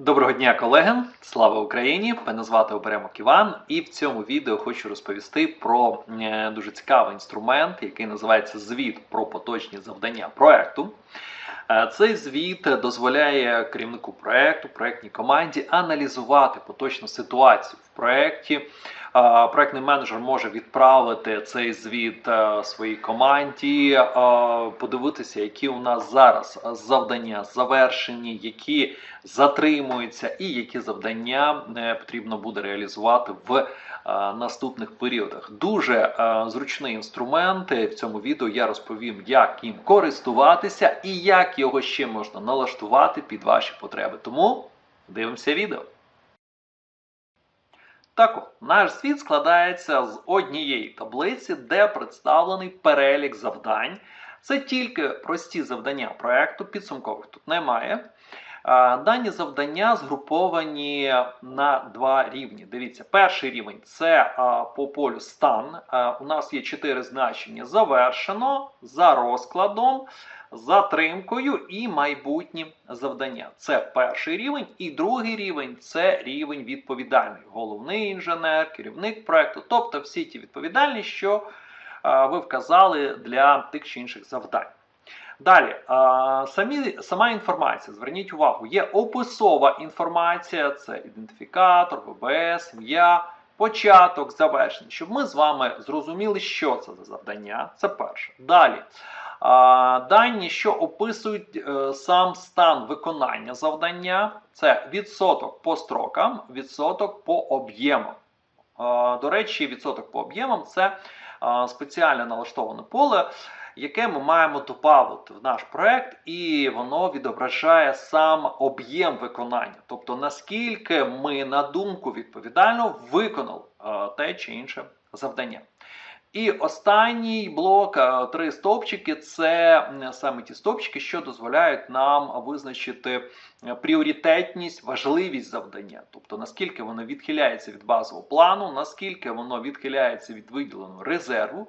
Доброго дня, колеги! Слава Україні! Мене звати Оберемок Іван, і в цьому відео хочу розповісти про е, дуже цікавий інструмент, який називається звіт про поточні завдання проекту. Е, Цей звіт дозволяє керівнику проекту, проектній команді аналізувати поточну ситуацію в проекті. Проектний менеджер може відправити цей звіт е, своїй команді, е, подивитися, які у нас зараз завдання завершені, які затримуються, і які завдання е, потрібно буде реалізувати в наступних періодах. Дуже зручний інструмент. В цьому відео я розповім, як їм користуватися і як його ще можна налаштувати під ваші потреби. Тому дивимося відео. Так наш звіт складається з однієї таблиці, де представлений перелік завдань. Це тільки прості завдання проекту, підсумкових тут немає. Дані завдання згруповані на два рівні. Дивіться, перший рівень це по полю стан. У нас є чотири значення: завершено, за розкладом, затримкою і майбутні завдання. Це перший рівень. І другий рівень це рівень відповідальний. Головний інженер, керівник проекту, тобто всі ті відповідальні, що ви вказали для тих чи інших завдань. Далі, самі, сама інформація, зверніть увагу, є описова інформація, це ідентифікатор, ВБС, ім'я, початок, завершення, щоб ми з вами зрозуміли, що це за завдання. Це перше. Далі. Дані, що описують е, сам стан виконання завдання, це відсоток по строкам, відсоток по об'ємам. До речі, відсоток по об'ємам це спеціально налаштоване поле, яке ми маємо додати в наш проект, і воно відображає сам об'єм виконання, тобто наскільки ми на думку відповідально виконали те чи інше завдання. І останній блок, е, три стовпчики, це саме ті стовпчики, що дозволяють нам визначити е, пріоритетність, важливість завдання, тобто наскільки воно відхиляється від базового плану, наскільки воно відхиляється від виділеного резерву.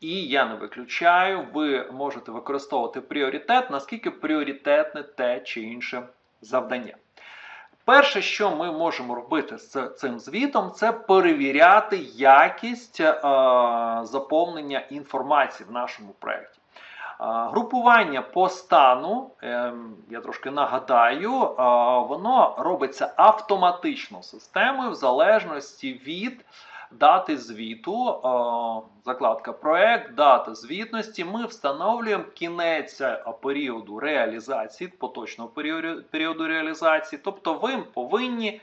І я не виключаю, ви можете використовувати пріоритет, наскільки пріоритетне те чи інше завдання. Перше, що ми можемо робити з цим звітом, це перевіряти якість е, заповнення інформації в нашому проєкті. Е, Групування по стану, е, я трошки нагадаю, е, воно робиться автоматично системою в залежності від дати звіту, закладка проект, дата звітності. Ми встановлюємо кінець періоду реалізації, поточного періоду, реалізації. Тобто ви повинні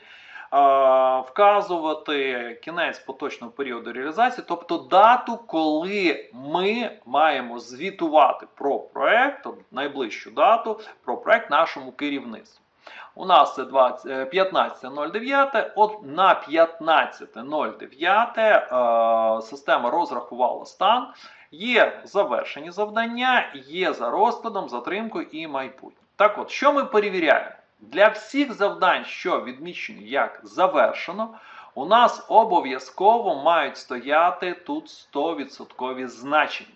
вказувати кінець поточного періоду реалізації, тобто дату, коли ми маємо звітувати про проект, найближчу дату про проект нашому керівництву. У нас це 20 е, 15.09. От на 15.09 е, система розрахувала стан. Є завершені завдання, є за розкладом, затримкою і майбутнє. Так от, що ми перевіряємо? Для всіх завдань, що відмічені як завершено, у нас обов'язково мають стояти тут 100% значення.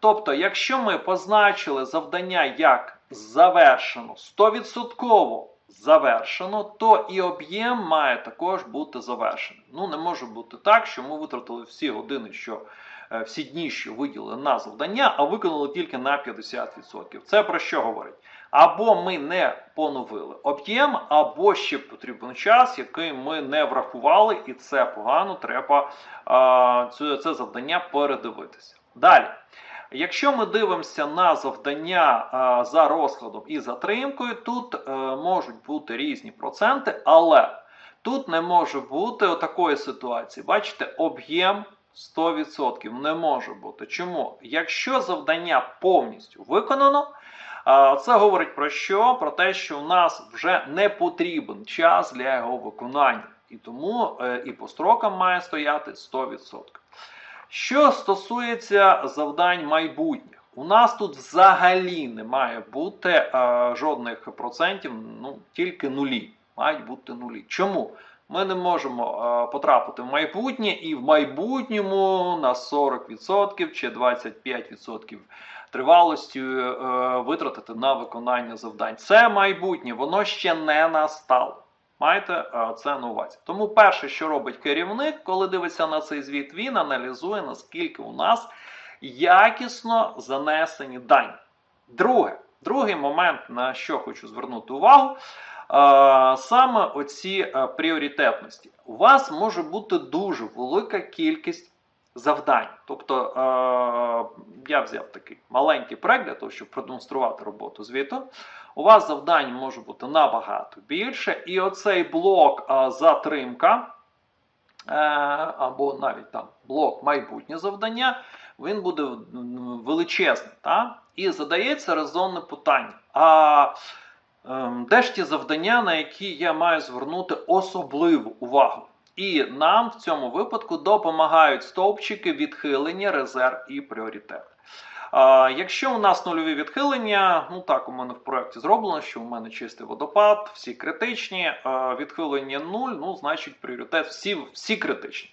Тобто, якщо ми позначили завдання як завершено 100% завершено, то і об'єм має також бути завершений. Ну, не може бути так, що ми витратили всі години, що е, всі дні, що виділили на завдання, а виконали тільки на 50%. Це про що говорить? Або ми не поновили об'єм, або ще потрібен час, який ми не врахували, і це погано, треба це завдання передивитися. Далі. Якщо ми дивимося на завдання а, за розкладом і затримкою, тут е, можуть бути різні проценти, але тут не може бути отакої ситуації. Бачите, об'єм 100% не може бути. Чому? Якщо завдання повністю виконано, а, це говорить про що? Про те, що у нас вже не потрібен час для його виконання. І тому е, і по строкам має стояти 100%. Що стосується завдань майбутніх, у нас тут взагалі не має бути е, жодних процентів, ну тільки нулі. Мають бути нулі. Чому? Ми не можемо е, потрапити в майбутнє і в майбутньому на 40% чи 25% тривалості е, витратити на виконання завдань. Це майбутнє, воно ще не настало. Маєте е, це на увазі. Тому перше, що робить керівник, коли дивиться на цей звіт, він аналізує, наскільки у нас якісно занесені дані. Друге, другий момент, на що хочу звернути увагу, е, саме оці е, пріоритетності. У вас може бути дуже велика кількість завдань. Тобто е, я взяв такий маленький проект для того, щоб продемонструвати роботу звіту. У вас завдань може бути набагато більше, і оцей блок е, затримка. е, Або навіть там блок майбутнє завдання, він буде величезний. Та? І задається резонне питання. А ем, де ж ті завдання, на які я маю звернути особливу увагу? І нам в цьому випадку допомагають стовпчики відхилення, резерв і пріоритет. А, якщо у нас нульові відхилення, ну так у мене в проєкті зроблено, що у мене чистий водопад, всі критичні, а, відхилення 0, ну значить пріоритет всі, всі критичні.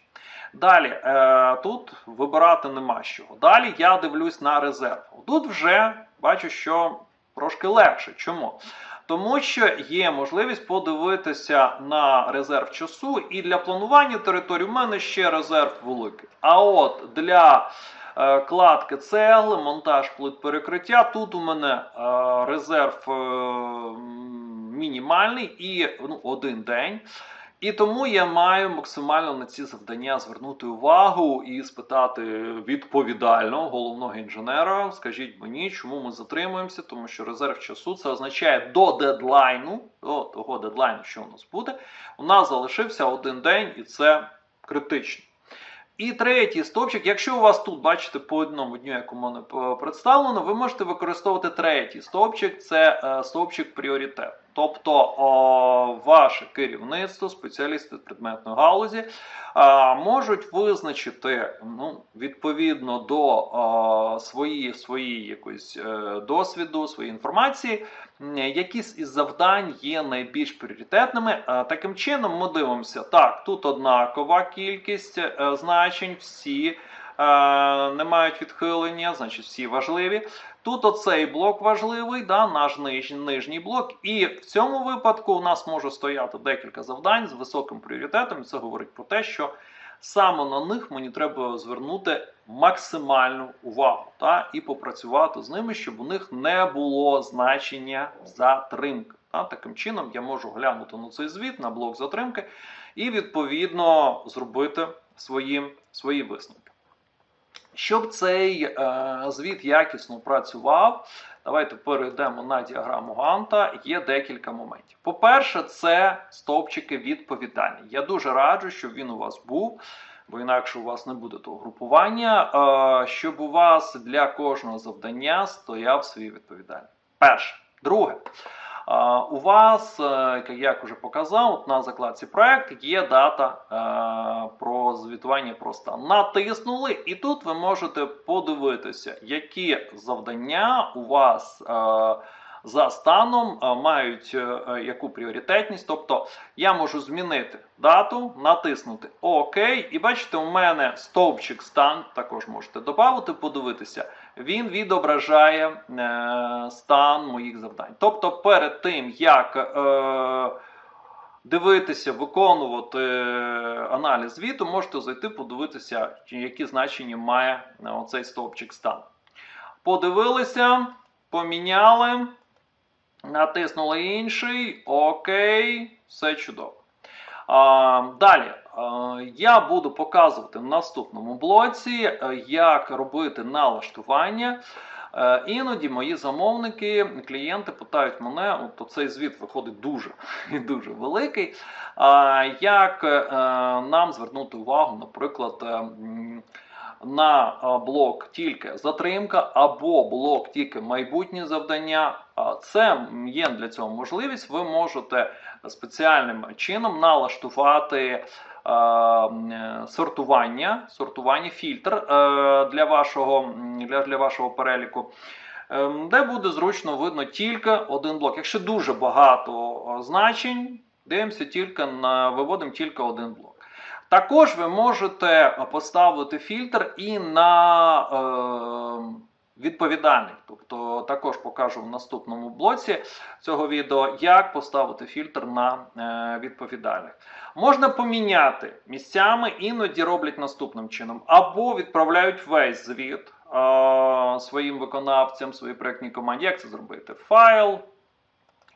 Далі, е, тут вибирати нема чого. Далі я дивлюсь на резерв. Тут вже бачу, що трошки легше. Чому? Тому що є можливість подивитися на резерв часу, і для планування території в мене ще резерв великий. А от для е, кладки цегли, монтаж плит перекриття, тут у мене е, резерв е, мінімальний і ну, один день. І тому я маю максимально на ці завдання звернути увагу і спитати відповідального головного інженера. Скажіть мені, чому ми затримуємося, тому що резерв часу це означає до дедлайну, до того дедлайну, що у нас буде, у нас залишився один день, і це критично. І третій стовпчик, якщо у вас тут, бачите, по одному дню, як у мене представлено, ви можете використовувати третій стовпчик, це е, стовпчик пріоритет. Тобто ваше керівництво, спеціалісти з предметної галузі можуть визначити ну, відповідно до а, свої, свої е, досвіду, своєї інформації, якісь із завдань є найбільш пріоритетними. Таким чином, ми дивимося, так, тут однакова кількість е, значень, всі е, не мають відхилення, значить всі важливі. Тут оцей блок важливий, да, наш ниж, нижній блок, і в цьому випадку у нас може стояти декілька завдань з високим пріоритетом. Це говорить про те, що саме на них мені треба звернути максимальну увагу та, і попрацювати з ними, щоб у них не було значення затримки. Та. Таким чином я можу глянути на цей звіт, на блок затримки, і відповідно зробити свої, свої висновки. Щоб цей е, звіт якісно працював, давайте перейдемо на діаграму Ганта. Є декілька моментів. По-перше, це стовпчики відповідальні. Я дуже раджу, щоб він у вас був, бо інакше у вас не буде того групування, е, щоб у вас для кожного завдання стояв свій відповідальний. Перше. Друге. У вас, е, як я вже показав, на закладці проект є дата е, про звітування про стан. Натиснули, і тут ви можете подивитися, які завдання у вас е, за станом мають яку пріоритетність. Тобто я можу змінити дату, натиснути ОК, і бачите, у мене стовпчик стан, також можете додати, подивитися. Він відображає е, стан моїх завдань. Тобто, перед тим, як е, дивитися, виконувати е, аналіз звіту, можете зайти, подивитися, які значення має е, оцей стовпчик стан. Подивилися, поміняли, натиснули інший, окей, все чудово. Далі. Я буду показувати в наступному блоці, е, як робити налаштування. Е, Іноді мої замовники, клієнти питають мене, от цей звіт виходить дуже і дуже великий. Як е, нам звернути увагу, наприклад, е, м, на блок тільки затримка або блок тільки майбутнє завдання. Це є для цього можливість. Ви можете спеціальним чином налаштувати сортування, сортування фільтр е, для вашого, для, для вашого переліку. ем, Де буде зручно видно тільки один блок. Якщо дуже багато значень, Дивимося тільки на виводимо тільки один блок. Також ви можете поставити фільтр і на е, відповідальних. Тобто також покажу в наступному блоці цього відео, як поставити фільтр на е, відповідальних. Можна поміняти місцями, іноді роблять наступним чином: або відправляють весь звіт е, своїм виконавцям, своїй проєктній команді. Як це зробити? Файл,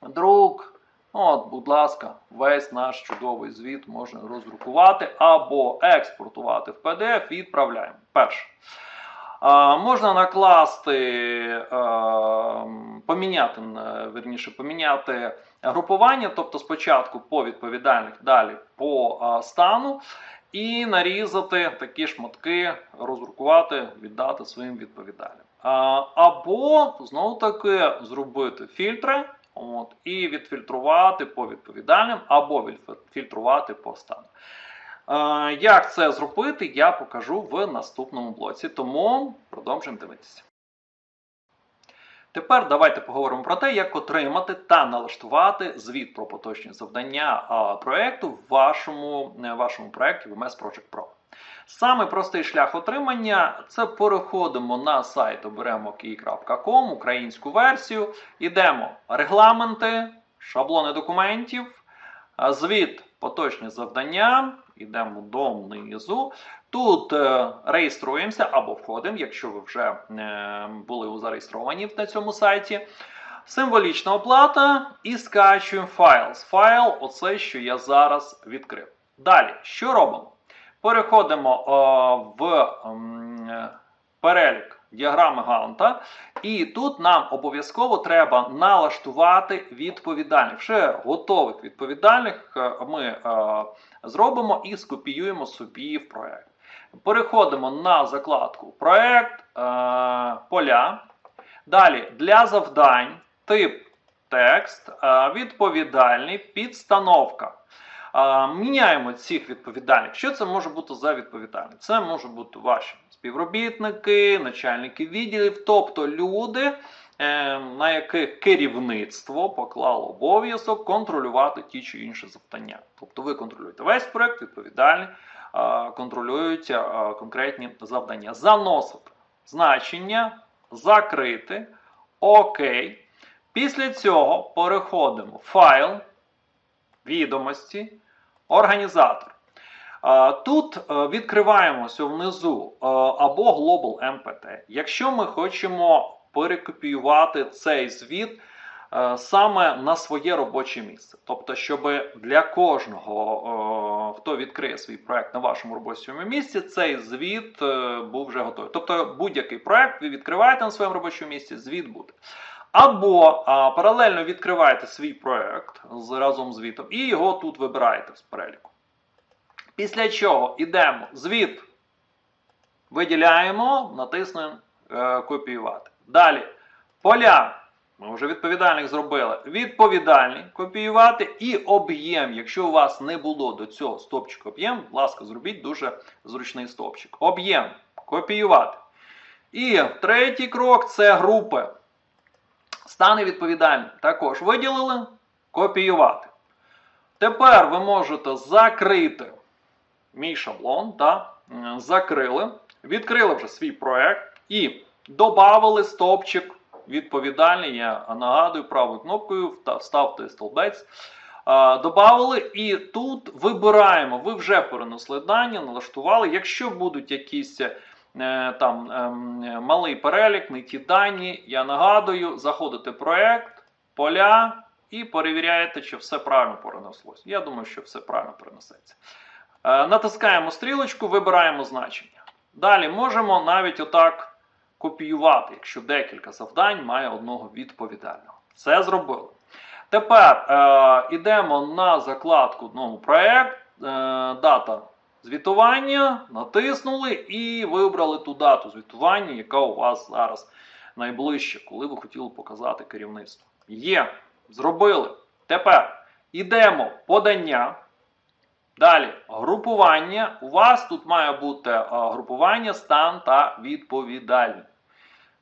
друк. От, будь ласка, весь наш чудовий звіт можна роздрукувати або експортувати в PDF відправляємо. Перше. А, можна накласти, а, поміняти, е, верніше, поміняти групування, тобто спочатку по відповідальних, далі по а, стану, і нарізати такі шматки, роздрукувати, віддати своїм відповідальним. А, або знову таки зробити фільтри. От, І відфільтрувати по відповідальним або відфільтрувати по стану. Е, як це зробити, я покажу в наступному блоці, тому продовжуємо дивитися. Тепер давайте поговоримо про те, як отримати та налаштувати звіт про поточні завдання проєкту в вашому, е, вашому проєкті VMS Project Pro. Саме простий шлях отримання це переходимо на сайт key.com, українську версію, йдемо регламенти, шаблони документів, звіт поточні завдання, йдемо донизу. Тут е, реєструємося або входимо, якщо ви вже е, були зареєстровані на цьому сайті. Символічна оплата і скачуємо файл. Файл, оце, що я зараз відкрив. Далі, що робимо? Переходимо о, в м, перелік діаграми Ганта, і тут нам обов'язково треба налаштувати відповідальних. Вже готових відповідальних е, ми е, зробимо і скопіюємо собі в проект. Переходимо на закладку Проект, е, поля. Далі для завдань, тип текст, е, відповідальний, підстановка. Міняємо цих відповідальних. Що це може бути за відповідальність? Це можуть бути ваші співробітники, начальники відділів, тобто люди, е, на яких керівництво поклало обов'язок контролювати ті чи інші завдання. Тобто ви контролюєте весь проект, відповідальні, контролюють конкретні завдання. Заносити значення, закрити, окей. Після цього переходимо в файл відомості, організатор. Тут е, відкриваємося внизу е, або Global MPT. Якщо ми хочемо перекопіювати цей звіт е, саме на своє робоче місце. Тобто, щоб для кожного, хто відкриє свій проект на вашому робочому місці, цей звіт був вже готовий. Тобто, будь-який проект ви відкриваєте на своєму робочому місці, звіт буде. Або а, паралельно відкриваєте свій проект з, разом з звітом і його тут вибираєте з переліку. Після чого йдемо звіт, виділяємо, натиснемо е, копіювати. Далі поля. Ми вже відповідальних зробили. Відповідальні копіювати і об'єм. Якщо у вас не було до цього стопчика об'єм, будь ласка, зробіть дуже зручний стопчик. Об'єм копіювати. І третій крок це групи. Стани відповідальні також виділили, копіювати. Тепер ви можете закрити мій шаблон, да, закрили, відкрили вже свій проект і додали стовпчик відповідальний. Я нагадую правою кнопкою, вставте столбець. Добавили, і тут вибираємо. Ви вже перенесли дані, налаштували. Якщо будуть якісь Е, там ем, малий перелік, не ті дані. Я нагадую, заходите в проект, поля і перевіряєте, чи все правильно перенеслось. Я думаю, що все правильно перенесеться. Е, натискаємо стрілочку, вибираємо значення. Далі можемо навіть отак копіювати, якщо декілька завдань має одного відповідального. Це зробили. Тепер е, йдемо на закладку новий проект, е, дата звітування, натиснули і вибрали ту дату звітування, яка у вас зараз найближча, коли ви хотіли показати керівництво. Є, зробили. Тепер йдемо подання. Далі групування. У вас тут має бути групування, стан та відповідальність.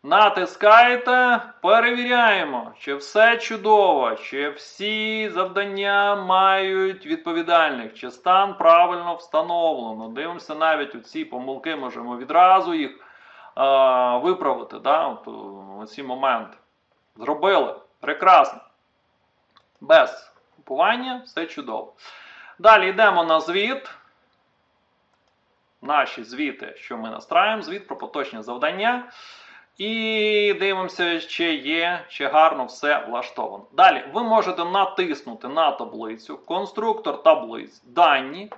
Натискаєте, перевіряємо, чи все чудово, чи всі завдання мають відповідальних, чи стан правильно встановлено. Дивимося навіть у ці помилки, можемо відразу їх е, виправити. Да? От, у ці моменти. Зробили. Прекрасно. Без купування все чудово. Далі йдемо на звіт. Наші звіти, що ми настраюємо, звіт про поточні завдання. І дивимося, чи є, чи гарно все влаштовано. Далі ви можете натиснути на таблицю, конструктор таблиць, дані.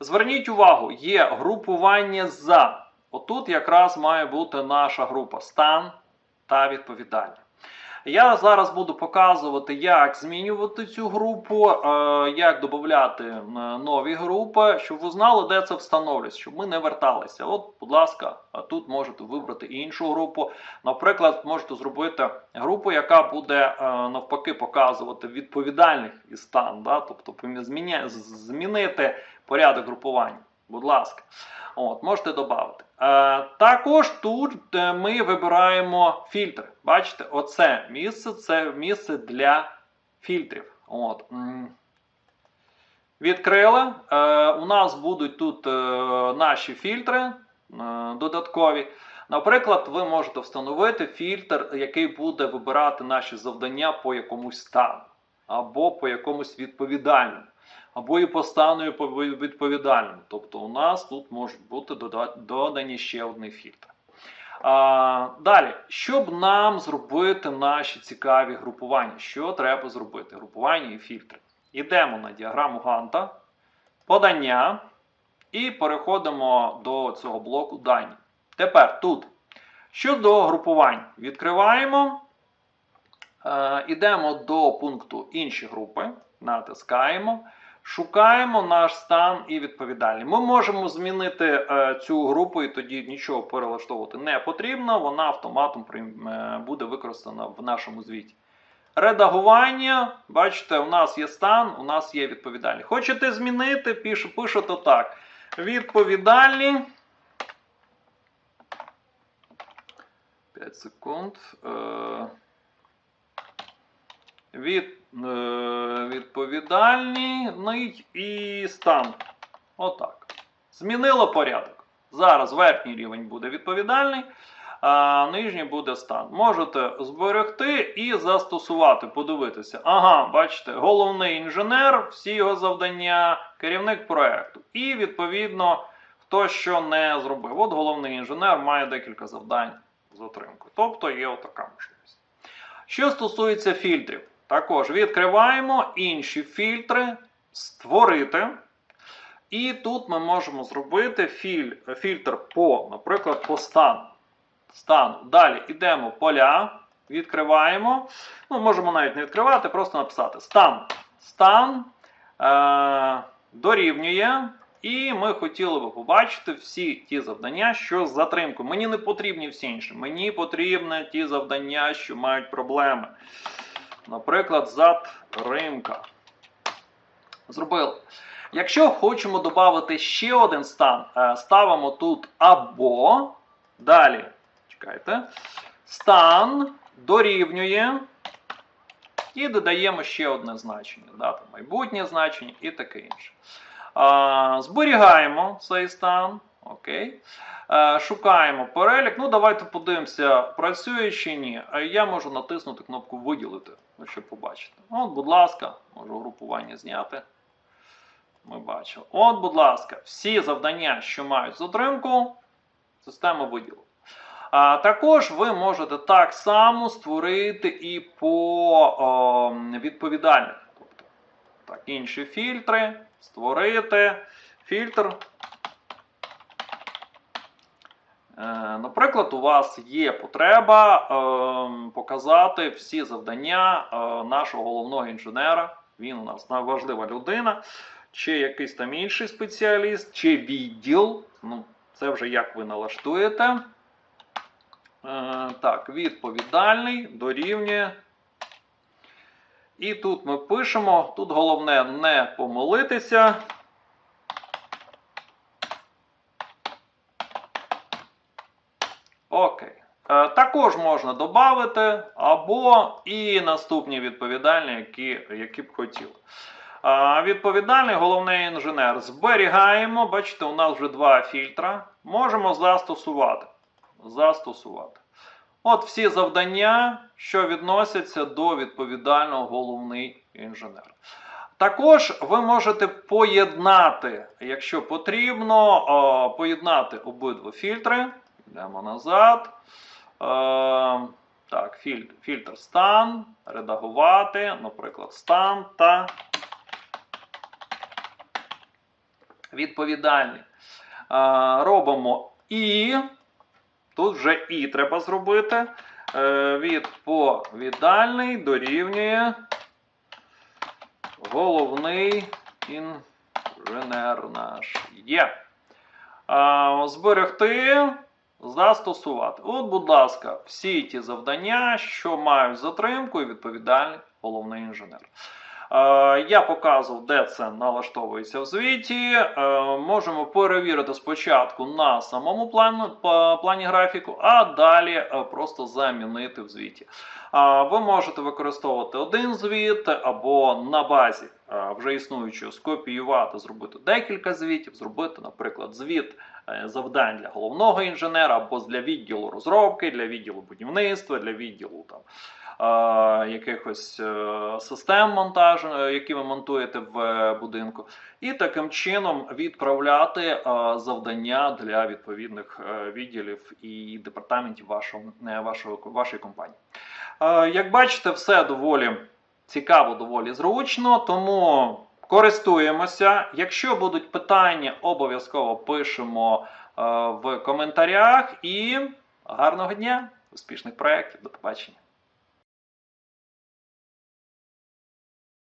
Зверніть увагу, є групування за. Отут якраз має бути наша група стан та відповідальність. Я зараз буду показувати, як змінювати цю групу, е, як додати е, нові групи, щоб ви знали, де це встановлюється, щоб ми не верталися. От, будь ласка, тут можете вибрати іншу групу. Наприклад, можете зробити групу, яка буде е, навпаки показувати відповідальних і стан, да? тобто змінити порядок групування. Будь ласка, От, можете додати. Е, також тут е, ми вибираємо фільтр. Бачите, оце місце це місце для фільтрів. От. Відкрили. Е, у нас будуть тут наші фільтри додаткові. Наприклад, ви можете встановити фільтр, який буде вибирати наші завдання по якомусь стану, або по якомусь відповідальному або і по стану відповідальним. Тобто у нас тут можуть бути додані ще одні фільтри. А, Далі, щоб нам зробити наші цікаві групування, що треба зробити? Групування і фільтри. Йдемо на діаграму Ганта, подання і переходимо до цього блоку дані. Тепер тут, щодо групувань, відкриваємо, е, йдемо до пункту інші групи, натискаємо. Шукаємо наш стан і відповідальність. Ми можемо змінити е, цю групу, і тоді нічого перелаштовувати не потрібно. Вона автоматом е, буде використана в нашому звіті. Редагування, бачите, у нас є стан, у нас є відповідальність. Хочете змінити, пишу, пишете так. Відповідальні. 5 секунд. Е, від Е, відповідальний і стан. Отак. Змінило порядок. Зараз верхній рівень буде відповідальний, а нижній буде стан. Можете зберегти і застосувати, подивитися. Ага, бачите, головний інженер, всі його завдання, керівник проєкту. І, відповідно, хто що не зробив. От головний інженер має декілька завдань з отримкою. Тобто є отака можливість. Що стосується фільтрів. Також відкриваємо інші фільтри, створити. І тут ми можемо зробити філь, фільтр по, наприклад, по стану. Стан. Далі йдемо поля, відкриваємо. Ну, Можемо навіть не відкривати, просто написати стан. Стан е, дорівнює. І ми хотіли би побачити всі ті завдання, що з затримкою. Мені не потрібні всі інші. Мені потрібні ті завдання, що мають проблеми. Наприклад, затримка. Зробили. Якщо хочемо додати ще один стан, е, ставимо тут або. Далі, чекайте, стан дорівнює. І додаємо ще одне значення. Дата майбутнє значення і таке інше. Зберігаємо цей стан. Окей. Е, шукаємо перелік. Ну, давайте подивимося, працює чи ні. Я можу натиснути кнопку Виділити, щоб побачити. От, будь ласка, можу групування зняти. Ми бачимо. От, будь ласка, всі завдання, що мають затримку, система виділила. А Також ви можете так само створити і по о, відповідальних. Тобто, так, інші фільтри, створити фільтр. Е, наприклад, у вас є потреба е, показати всі завдання е, нашого головного інженера. Він у нас важлива людина, чи якийсь там інший спеціаліст, чи відділ. Ну, Це вже як ви налаштуєте. Так, відповідальний дорівнює. І тут ми пишемо, тут головне не помилитися. Окей. Е, також можна додати або і наступні відповідальні, які, які б хотіли. А, Відповідальний головний інженер. Зберігаємо. Бачите, у нас вже два фільтра. Можемо застосувати. Застосувати. От всі завдання, що відносяться до відповідального головний інженер. Також ви можете поєднати, якщо потрібно, поєднати обидва фільтри. Йдемо назад. Е, так, фільтр, фільтр стан, редагувати, наприклад, стан та відповідальний. Е, робимо і. Тут вже і треба зробити. Е, відповідальний дорівнює головний інженер наш є. А, зберегти, застосувати. От, будь ласка, всі ті завдання, що мають затримку і відповідальний головний інженер. Е, Я показував, де це налаштовується в звіті. Е, Можемо перевірити спочатку на самому плану, плані графіку, а далі е, просто замінити в звіті. Ви можете використовувати один звіт або на базі вже існуючого скопіювати, зробити декілька звітів, зробити, наприклад, звіт завдань для головного інженера або для відділу розробки, для відділу будівництва, для відділу там. Якихось е, систем монтажу, е, які ви монтуєте в е, будинку, і таким чином відправляти завдання для відповідних відділів і департаментів вашого, вашого, вашої компанії. Як бачите, все доволі цікаво, доволі зручно, тому користуємося. Якщо будуть питання, обов'язково пишемо е, в коментарях. І гарного дня, успішних проєктів. До побачення.